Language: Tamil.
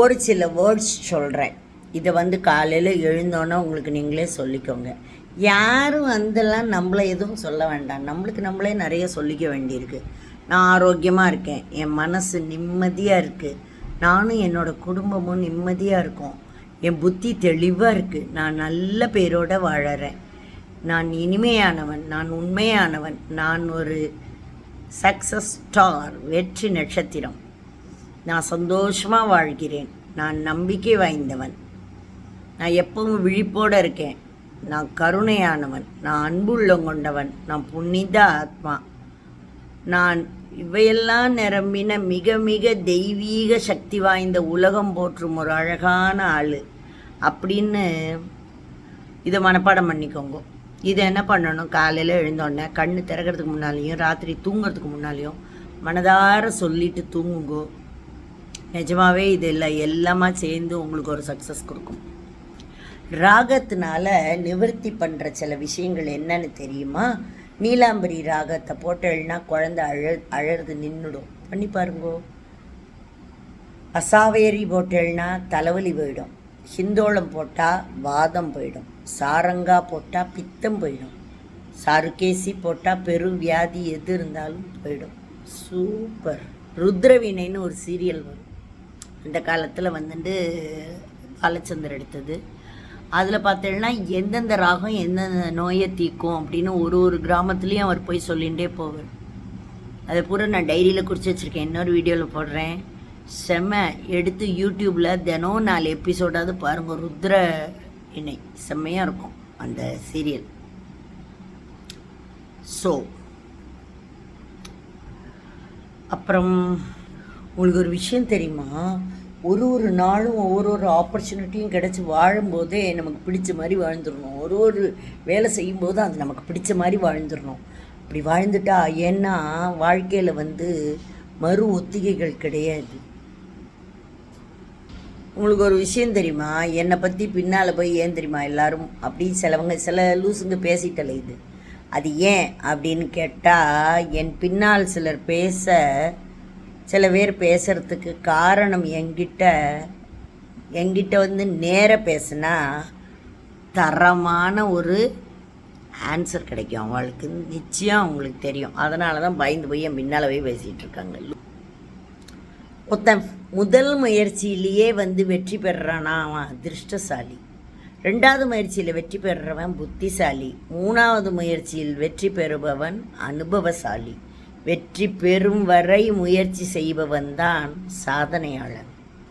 ஒரு சில வேர்ட்ஸ் சொல்கிறேன் இதை வந்து காலையில் எழுந்தோன்னே உங்களுக்கு நீங்களே சொல்லிக்கோங்க. யாரும் வந்தெல்லாம் நம்மளை எதுவும் சொல்ல வேண்டாம். நம்மளுக்கு நம்மளே நிறைய சொல்லிக்க வேண்டியிருக்கு. நான் ஆரோக்கியமாக இருக்கேன். என் மனசு நிம்மதியாக இருக்குது நானும் என்னோட குடும்பமும் நிம்மதியாக இருக்கும். என் புத்தி தெளிவாக இருக்குது நான் நல்ல பேரோட வாழறேன். நான் இனிமையானவன். நான் உண்மையானவன். நான் ஒரு சக்ஸஸ் ஸ்டார் வெற்றி நட்சத்திரம். நான் சந்தோஷமாக வாழ்கிறேன். நான் நம்பிக்கை வாய்ந்தவன். நான் எப்பவும் விழிப்போடு இருக்கேன். நான் கருணையானவன். நான் அன்புள்ளம் கொண்டவன். நான் புனித ஆத்மா. நான் இவையெல்லாம் நிரம்பின மிக மிக தெய்வீக சக்தி வாய்ந்த உலகம் போற்றும் ஒரு அழகான ஆள். அப்படின்னு இதை மனப்பாடம் பண்ணிக்கோங்க. இதை என்ன பண்ணணும்? காலையில் எழுந்தோடனே கண்ணு திறக்கிறதுக்கு முன்னாலேயும் ராத்திரி தூங்குறதுக்கு முன்னாலேயும் மனதார சொல்லிட்டு தூங்குங்கோ. நிஜமாகவே இது இல்லை எல்லாமே சேர்ந்து உங்களுக்கு ஒரு சக்ஸஸ் கொடுக்கும். ராகத்தினால நிவர்த்தி பண்ணுற சில விஷயங்கள் என்னன்னு தெரியுமா? நீலாம்பரி ராகத்தை போட்டேன்னா குழந்தை அழ அழறது நின்றுடும் பண்ணி பாருங்கோ. அசாவேரி போட்டேன்னா தலைவலி போயிடும். ஹிந்தோளம் போட்டால் வாதம் போயிடும். சாரங்கா போட்டால் பித்தம் போயிடும். சாருகேசி போட்டால் பெரு வியாதி எது இருந்தாலும் போயிடும். சூப்பர். ருத்ரவினைன்னு ஒரு சீரியல் வரும். அந்த காலத்தில் வந்துட்டு பாலச்சந்தர் எடுத்தது. அதில் பார்த்தீங்கன்னா எந்தெந்த ராகம் எந்தெந்த நோயை தீக்கும் அப்படின்னு ஒரு ஒரு கிராமத்துலேயும் அவர் போய் சொல்லிகிட்டே போவார். அதை பூரா நான் டைரியில் குறித்து வச்சுருக்கேன். இன்னொரு வீடியோவில் போடுறேன். செம்ம எடுத்து யூடியூப்பில் தினம் நாலு எபிசோடாவது பாருங்கள் ருத்ர இணை. செம்மையாக இருக்கும் அந்த சீரியல். ஸோ அப்புறம் உங்களுக்கு ஒரு விஷயம் தெரியுமா? ஒரு ஒரு நாளும் ஒவ்வொரு ஒரு ஆப்பர்ச்சுனிட்டியும் கிடச்சி வாழும்போதே நமக்கு பிடிச்ச மாதிரி வாழ்ந்துடணும். ஒரு ஒரு வேலை செய்யும்போது அது நமக்கு பிடிச்ச மாதிரி வாழ்ந்துடணும். அப்படி வாழ்ந்துட்டா ஏன்னா வாழ்க்கையில் வந்து மறு ஒத்திகைகள் கிடையாது. உங்களுக்கு ஒரு விஷயம் தெரியுமா? என்னை பற்றி பின்னால் போய் ஏன் தெரியுமா எல்லாரும்? அப்படி சிலவங்க சில லூசுங்க பேசிட்டல இது. அது ஏன் அப்படின்னு கேட்டால் என் பின்னால் சிலர் பேச சில பேர் பேசுகிறதுக்கு காரணம் எங்கிட்ட எங்கிட்ட வந்து நேர பேசுனா தரமான ஒரு ஆன்சர் கிடைக்கும். அவங்களுக்கு நிச்சயம் அவங்களுக்கு தெரியும். அதனால தான் பயந்து போய் என் போய் பேசிகிட்டு இருக்காங்க. ஒருத்தன் முதல் முயற்சியிலேயே வந்து வெற்றி பெறுறானா? அவன் அதிர்ஷ்டசாலி. ரெண்டாவது முயற்சியில் வெற்றி பெறுறவன் புத்திசாலி. மூணாவது முயற்சியில் வெற்றி பெறுபவன் அனுபவசாலி. வெற்றி பெறும் வரை முயற்சி செய்பவன் தான் சாதனையாளன்.